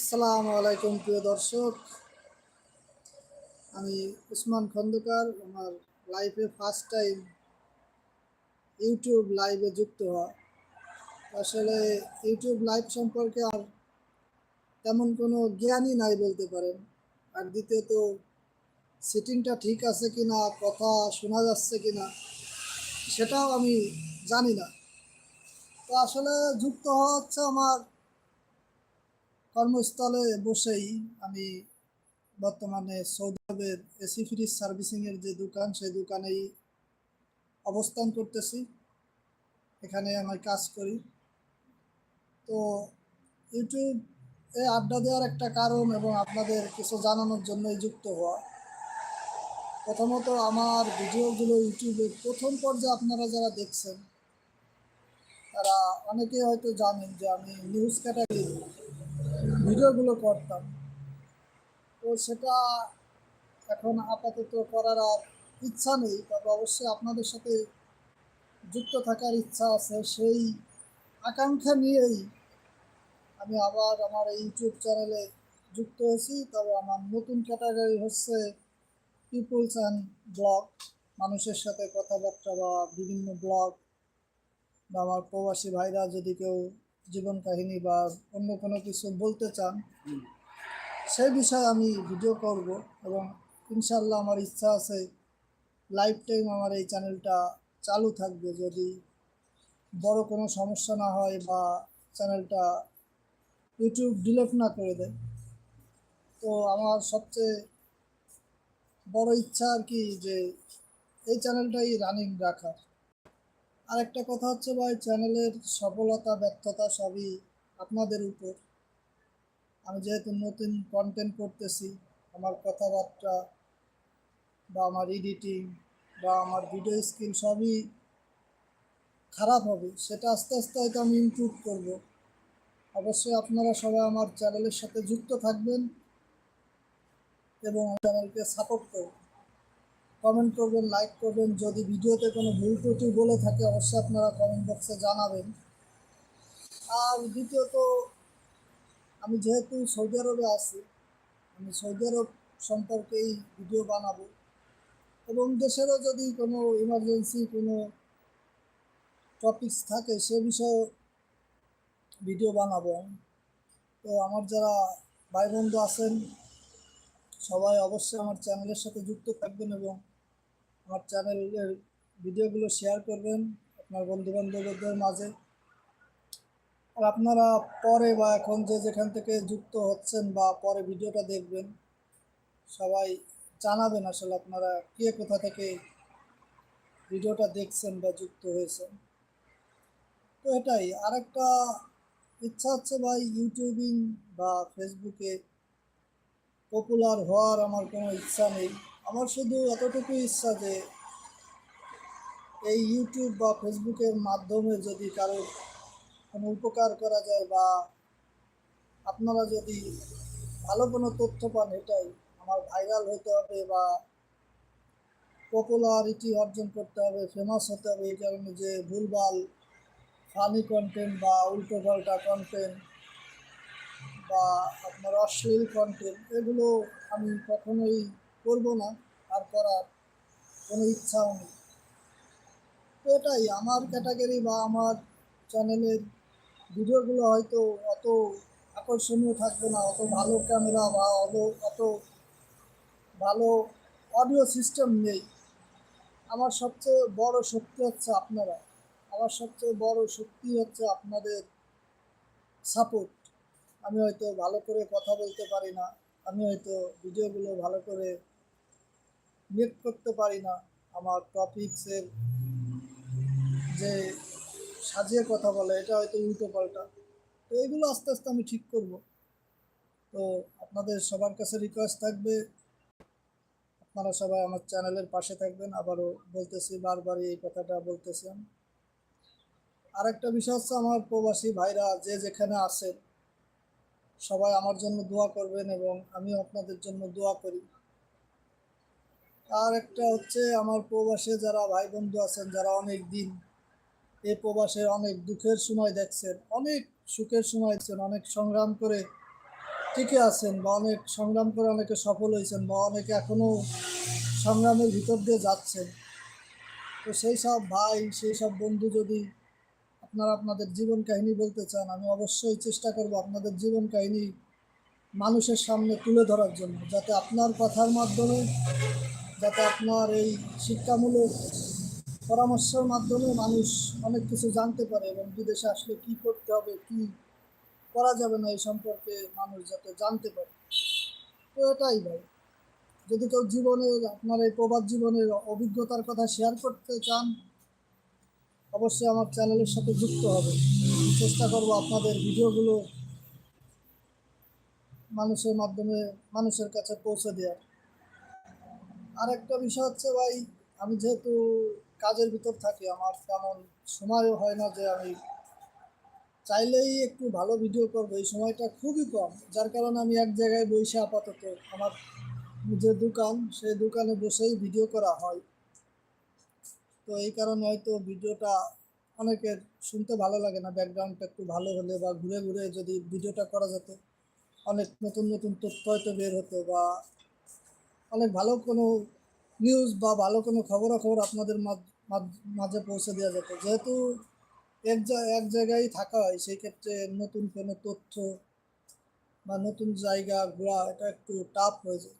আসসালামু আলাইকুম প্রিয় দর্শক। আমি উসমান খন্দকার, আমার লাইফে ফার্স্ট টাইম ইউটিউব লাইভে যুক্ত হওয়া। আসলে ইউটিউব লাইভ সম্পর্কে আর তেমন কোনো জ্ঞানই নাই বলতে পারেন। আর দ্বিতীয়ত সিটিংটা ঠিক আছে কি না কথা শোনা যাচ্ছে কি না সেটাও আমি জানি না। তো আসলে যুক্ত হওয়া হচ্ছে আমার কর্মস্থলে বসেই আমি বর্তমানে সৌদি আরবের এসি ফ্রিজ সার্ভিসিংয়ের যে দোকান, সেই দোকানেই অবস্থান করতেছি। এখানে আমি কাজ করি। তো ইউটিউব এ আড্ডা দেওয়ার একটা কারণ এবং আপনাদের কিছু জানানোর জন্যই যুক্ত হওয়া। প্রথমত আমার ভিডিওগুলো ইউটিউবে প্রথম পর্যায়ে আপনারা যারা দেখছেন, তারা অনেকেই হয়তো জানেন যে আমি নিউজ ক্যাটাগরি ভিডিওগুলো করতাম। তো সেটা এখন আপাতত করার আর ইচ্ছা নেই, তবে অবশ্যই আপনাদের সাথে যুক্ত থাকার ইচ্ছা আছে। সেই আকাঙ্ক্ষা নিয়েই আমি আবার আমার এই ইউটিউব চ্যানেলে যুক্ত হয়েছি। তবে আমার নতুন ক্যাটাগরি হচ্ছে পিপুলস অ্যান্ড ব্লগ, মানুষের সাথে কথাবার্তা বা বিভিন্ন ব্লগ বা আমার প্রবাসী ভাইরা যদি কেউ জীবন কাহিনী বা অন্য কোনো কিছু বলতে চান সেই বিষয়ে আমি ভিডিও করব এবং ইনশাল্লাহ আমার ইচ্ছা আছে লাইফ টাইম আমার এই চ্যানেলটা চালু থাকবে। যদি বড় কোনো সমস্যা না হয় বা চ্যানেলটা ইউটিউব ডিলিট না করে দেয় তো আমার সবচেয়ে বড় ইচ্ছা আর কি যে এই চ্যানেলটাই রানিং রাখার। আরেকটা কথা হচ্ছে ভাই চ্যানেলের সফলতা, ব্যর্থতা সবই আপনাদের উপর। আমি যেহেতু নতুন কন্টেন্ট করতেছি, আমার কথাবার্তা বা আমার এডিটিং বা আমার ভিডিও স্কিল সবই খারাপ হবে, সেটা আস্তে আস্তে হয়তো আমি ইমপ্রুভ করব। অবশ্যই আপনারা সবাই আমার চ্যানেলের সাথে যুক্ত থাকবেন এবং চ্যানেলকে সাপোর্ট করবেন। কমেন্ট করবেন লাইক করবেন। যদি ভিডিওতে কোনো ভুল ত্রুটি বলে থাকে, অবশ্যই আপনারা কমেন্ট বক্সে জানাবেন। আর দ্বিতীয়ত, আমি যেহেতু সৌদি আরবে আছি, আমি সৌদি আরব সম্পর্কেই ভিডিও বানাবো। এবং দেশেরও যদি কোনো ইমার্জেন্সি কোনো টপিকস থাকে, সে বিষয়ে ভিডিও বানাবো। তো আমার যারা ভাই বন্ধু আছেন, সবাই অবশ্যই আমার চ্যানেলের সাথে যুক্ত থাকবেন এবং আমার চ্যানেলের ভিডিওগুলো শেয়ার করবেন আপনার বন্ধু বান্ধবদের মাঝে। আর আপনারা পরে বা এখন যে যেখান থেকে যুক্ত হচ্ছেন বা পরে ভিডিওটা দেখবেন, সবাই জানাবেন আসলে আপনারা কে কোথা থেকে ভিডিওটা দেখছেন বা যুক্ত হয়েছেন। তো এটাই, আরেকটা ইচ্ছা হচ্ছে ভাই ইউটিউবিং বা ফেসবুকে পপুলার হওয়ার আমার কোনো ইচ্ছা নেই। আমার শুধু এতটুকু ইচ্ছা যে এই ইউটিউব বা ফেসবুকের মাধ্যমে যদি কারোর কোনো উপকার করা যায় বা আপনারা যদি ভালো কোনো তথ্য পান, এটাই। আমার ভাইরাল হতে হবে বা পপুলারিটি অর্জন করতে হবে ফেমাস হতে হবে এই কারণে যে ভুলভাল ফানি কন্টেন্ট বা উল্টো পাল্টা কন্টেন্ট বা আপনার অশ্লীল কন্টেন্ট এগুলো আমি কখনোই করব না, আর করার কোনো ইচ্ছাও নেই। তো এটাই আমার ক্যাটাগরি বা আমার চ্যানেলের ভিডিওগুলো হয়তো অত আকর্ষণীয় থাকবে না, অত ভালো ক্যামেরা বা অত অত ভালো অডিও সিস্টেম নেই। আমার সবচেয়ে বড় শক্তি হচ্ছে আপনারা। আমার সবচেয়ে বড় শক্তি হচ্ছে আপনাদের সাপোর্ট আমি হয়তো ভালো করে কথা বলতে পারি না আমি হয়তো ভিডিওগুলো ভালো করে মেক করতে পারি না। আমার টপিক্সের যে সাজিয়ে কথা বলে, এটা হয়তো উল্টো পাল্টা তো এগুলো আস্তে আস্তে আমি ঠিক করব। তো আপনাদের সবার কাছে রিকোয়েস্ট থাকবে, আপনারা সবাই আমার চ্যানেলের পাশে থাকবেন। আবারও বলতেছি, বারবারই এই কথাটা বলতেছি আমি। আরেকটা বিষয় হচ্ছে আমার প্রবাসী ভাইরা যে যেখানে আছেন সবাই আমার জন্য দোয়া করবেন এবং আমিও আপনাদের জন্য দোয়া করি। আর একটা হচ্ছে আমার প্রবাসে যারা ভাই বন্ধু আছেন, যারা অনেক দিন এই প্রবাসে অনেক দুঃখের সময় দেখছেন, অনেক সুখের সময় দেখছেন, অনেক সংগ্রাম করে টিকে আছেন বা অনেক সংগ্রাম করে অনেকে সফল হয়েছেন বা অনেকে এখনও সংগ্রামের ভিতর দিয়ে যাচ্ছেন। তো সেই সব ভাই, সেই সব বন্ধু যদি আপনারা আপনাদের জীবন কাহিনী বলতে চান, আমি অবশ্যই চেষ্টা করব আপনাদের জীবন কাহিনী মানুষের সামনে তুলে ধরার জন্য, যাতে আপনার কথার মাধ্যমে, যাতে আপনার এই শিক্ষামূলক পরামর্শের মাধ্যমে মানুষ অনেক কিছু জানতে পারে এবং বিদেশে আসলে কি করতে হবে, কি করা যাবে না এই সম্পর্কে মানুষ যাতে জানতে পারে। তো এটাই ভাই। যদি কেউ জীবনের, আপনার এই প্রবাদ জীবনের অভিজ্ঞতার কথা শেয়ার করতে চান অবশ্যই আমার চ্যানেলের সাথে যুক্ত হবে। চেষ্টা করব আপনাদের ভিডিওগুলো মানুষের মাধ্যমে মানুষের কাছে পৌঁছে দেওয়ার। আর একটা বিষয় হচ্ছে ভাই, আমি যেহেতু কাজের ভিতর থাকি, আমার তেমন সময়ও হয় না যে আমি চাইলেই একটু ভালো ভিডিও করব। এই সময়টা খুবই কম, যার কারণে আমি এক জায়গায় বসে আপাতত আমার যে দোকান, সেই দোকানে বসেই ভিডিও করা হয়। তো এই কারণে হয়তো ভিডিওটা অনেকের শুনতে ভালো লাগে না, ব্যাকগ্রাউন্ডটা একটু ভালো হলে বা ঘুরে ঘুরে যদি ভিডিওটা করা যেত, অনেক নতুন নতুন তথ্য হয়তো বের হতো বা অনেক ভালো কোনো নিউজ বা ভালো কোনো খবরাখবর আপনাদের মাঝ- পৌঁছে দেওয়া যেত। যেহেতু এক এক জায়গায় থাকা হয়, সেই ক্ষেত্রে নতুন কোনো তথ্য বা নতুন জায়গা ঘোরা, এটা একটু টাফ হয়ে যায়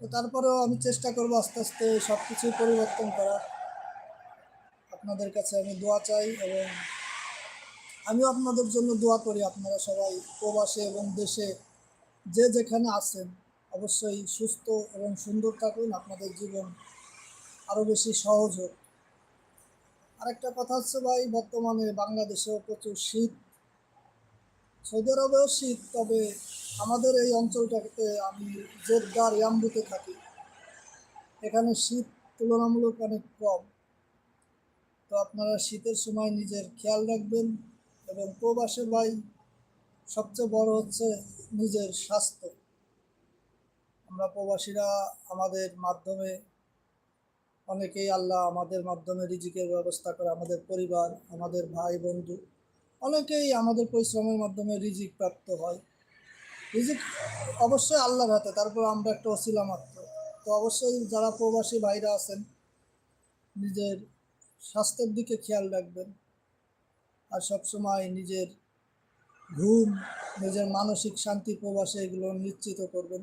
তো তারপরেও আমি চেষ্টা করব আস্তে আস্তে সব কিছুই পরিবর্তন করা। আপনাদের কাছে আমি দোয়া চাই এবং আমিও আপনাদের জন্য দোয়া করি আপনারা সবাই প্রবাসে এবং দেশে যে যেখানে আছেন অবশ্যই সুস্থ এবং সুন্দর থাকুন, আপনাদের জীবন আরও বেশি সহজ হোক। আরেকটা কথা হচ্ছে ভাই, বর্তমানে বাংলাদেশেও প্রচুর শীত সৌদি আরবেও শীত তবে আমাদের এই অঞ্চলটাতে আমি জেদ্দার ইয়াম্বুতে থাকি। এখানে শীত তুলনামূলক অনেক কম। তো আপনারা শীতের সময় নিজের খেয়াল রাখবেন এবং প্রবাসে ভাই সবচেয়ে বড় হচ্ছে নিজের স্বাস্থ্য। আমরা প্রবাসীরা আমাদের মাধ্যমে অনেকেই আল্লাহ আমাদের মাধ্যমে রিজিকের ব্যবস্থা করে আমাদের পরিবার, আমাদের ভাই, বন্ধু অনেকেই আমাদের পরিশ্রমের মাধ্যমে রিজিক প্রাপ্ত হয়। রিজিক অবশ্যই আল্লাহর হাতে, তারপর আমরা একটা অসিলা মাত্র। তো অবশ্যই যারা প্রবাসী ভাইরা আছেন, নিজের স্বাস্থ্যের দিকে খেয়াল রাখবেন। আর সবসময় নিজের ঘুম, নিজের মানসিক শান্তি প্রবাসে এগুলো নিশ্চিত করবেন।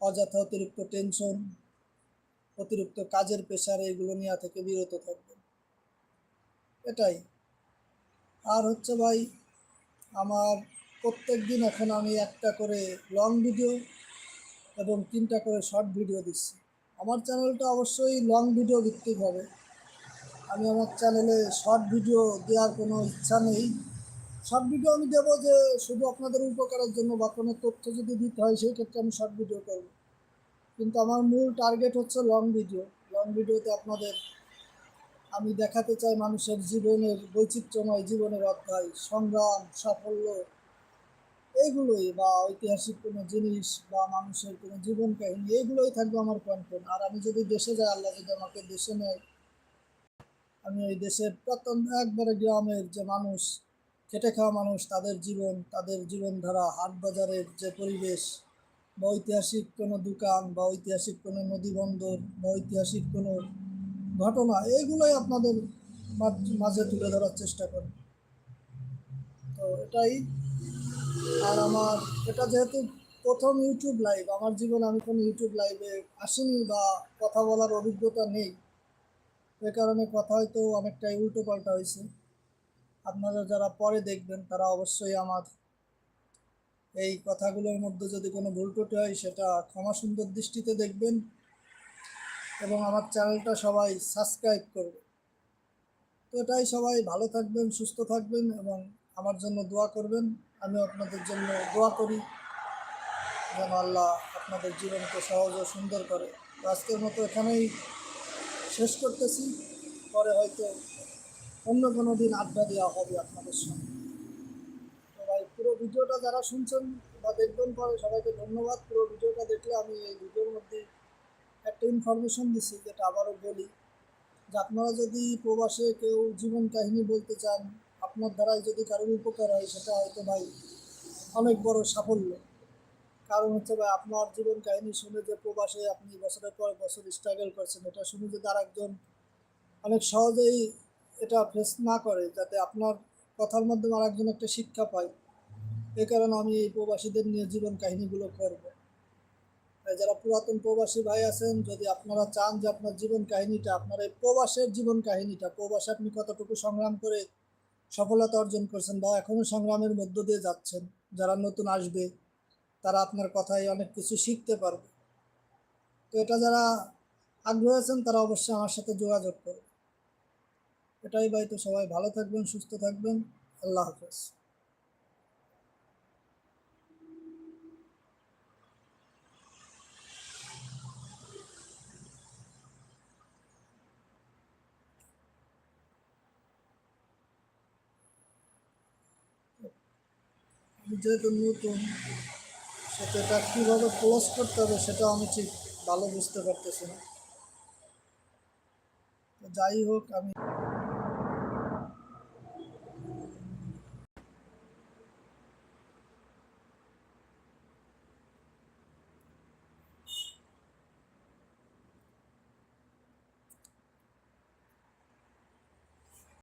অযথা অতিরিক্ত টেনশন, অতিরিক্ত কাজের পেশারে এগুলো নেওয়া থেকে বিরত থাকবেন। এটাই। আর হচ্ছে ভাই, আমার প্রত্যেক দিন এখন আমি একটা করে লং ভিডিও এবং তিনটা করে শর্ট ভিডিও দিচ্ছি। আমার চ্যানেলটা অবশ্যই লং ভিডিও ভিত্তিক হবে। আমি আমার চ্যানেলে শর্ট ভিডিও দেওয়ার কোনো ইচ্ছা নেই। শর্ট ভিডিও আমি দেবো যে শুধু আপনাদের উপকারের জন্য বা কোনো তথ্য যদি দিতে হয়, সেই ক্ষেত্রে আমি শর্ট ভিডিও করব। কিন্তু আমার মূল টার্গেট হচ্ছে লং ভিডিও লং ভিডিওতে আপনাদের আমি দেখাতে চাই মানুষের জীবনের বৈচিত্র্যময় জীবনের অধ্যায়, সংগ্রাম, সাফল্য। এইগুলোই বা ঐতিহাসিক কোনো জিনিস বা মানুষের কোনো জীবন কাহিনী, এইগুলোই থাকবে আমার কন্টেন্ট আর আমি যদি দেশে যাই, আল্লাহ যদি আমাকে দেশে নেয়, আমি ওই দেশের প্রত্যন্ত একবারে গ্রামের যে মানুষ, খেটে খাওয়া মানুষ, তাদের জীবন, তাদের জীবনধারা হাট বাজারের যে পরিবেশ, বা ঐতিহাসিক কোনো দোকান, বা ঐতিহাসিক কোনো নদী বন্দর, বা ঐতিহাসিক কোনো ঘটনা এইগুলোই আপনাদের মাঝ- তুলে ধরার চেষ্টা করি। তো এটাই। আর আমার, এটা যেহেতু প্রথম ইউটিউব লাইভ আমার জীবনে আমি কোনো ইউটিউব লাইভে আসিনি বা কথা বলার অভিজ্ঞতা নেই। এ কারণে কথা হয়তো অনেকটাই উল্টো পাল্টা হয়েছে। আপনারা যারা পরে দেখবেন, তারা অবশ্যই আমার এই কথাগুলোর মধ্যে যদি কোনো ভুল ত্রুটি হয়, সেটা ক্ষমা সুন্দর দৃষ্টিতে দেখবেন। এবং আমার চ্যানেলটা সবাই সাবস্ক্রাইব করবে। তো এটাই সবাই, ভালো থাকবেন, সুস্থ থাকবেন এবং আমার জন্য দোয়া করবেন। আমি আপনাদের জন্য দোয়া করি যেন আল্লাহ আপনাদের জীবনকে সহজ ও সুন্দর করে। আজকের মতো এখানেই শেষ করতেছি। পরে হয়তো অন্য কোনো দিন আড্ডা দেওয়া হবে আপনাদের সঙ্গে সবাই পুরো ভিডিওটা যারা শুনছেন বা দেখবেন পরে, সবাইকে ধন্যবাদ। পুরো ভিডিওটা দেখলে আমি এই ভিডিওর মধ্যে একটা ইনফরমেশন দিছি, যেটা আবারও বলি, যে আপনারা যদি প্রবাসে কেউ জীবন কাহিনী বলতে চান, আপনার দ্বারাই যদি কারোর উপকার হয়, সেটা হয়তো ভাই অনেক বড় সাফল্য। কারণ হচ্ছে ভাই, আপনার জীবন কাহিনী শুনে যে প্রবাসে আপনি বছরের পর বছর স্ট্রাগল করছেন, এটা শুনে যদি আর একজন অনেক সহজেই এটা ফেস না করে, যাতে আপনার কথার মাধ্যমে আর একজন একটা শিক্ষা পায় এই কারণে আমি এই প্রবাসীদের নিয়ে জীবন কাহিনীগুলো করব। যারা পুরাতন প্রবাসী ভাই আছেন, যদি আপনারা চান যে আপনার জীবন কাহিনীটা, আপনার এই প্রবাসের জীবন কাহিনীটা, প্রবাসে আপনি কতটুকু সংগ্রাম করে সফলতা অর্জন করছেন বা এখনও সংগ্রামের মধ্য দিয়ে যাচ্ছেন, যারা নতুন আসবে, তারা আপনার কথায় অনেক কিছু শিখতে পারবে। তো এটা যারা আগ্রহী আছেন, তারা অবশ্যই আমার সাথে যোগাযোগ করবে এটাই ভাই, তো সবাই ভালো থাকবেন, সুস্থ থাকবেন। আল্লাহ হাফেজ। যেহেতু নতুন সেটা কীভাবে ক্লোজ করতে হবে সেটা আমি ঠিক ভালো বুঝতে পারতেছি না। যাই হোক, আমি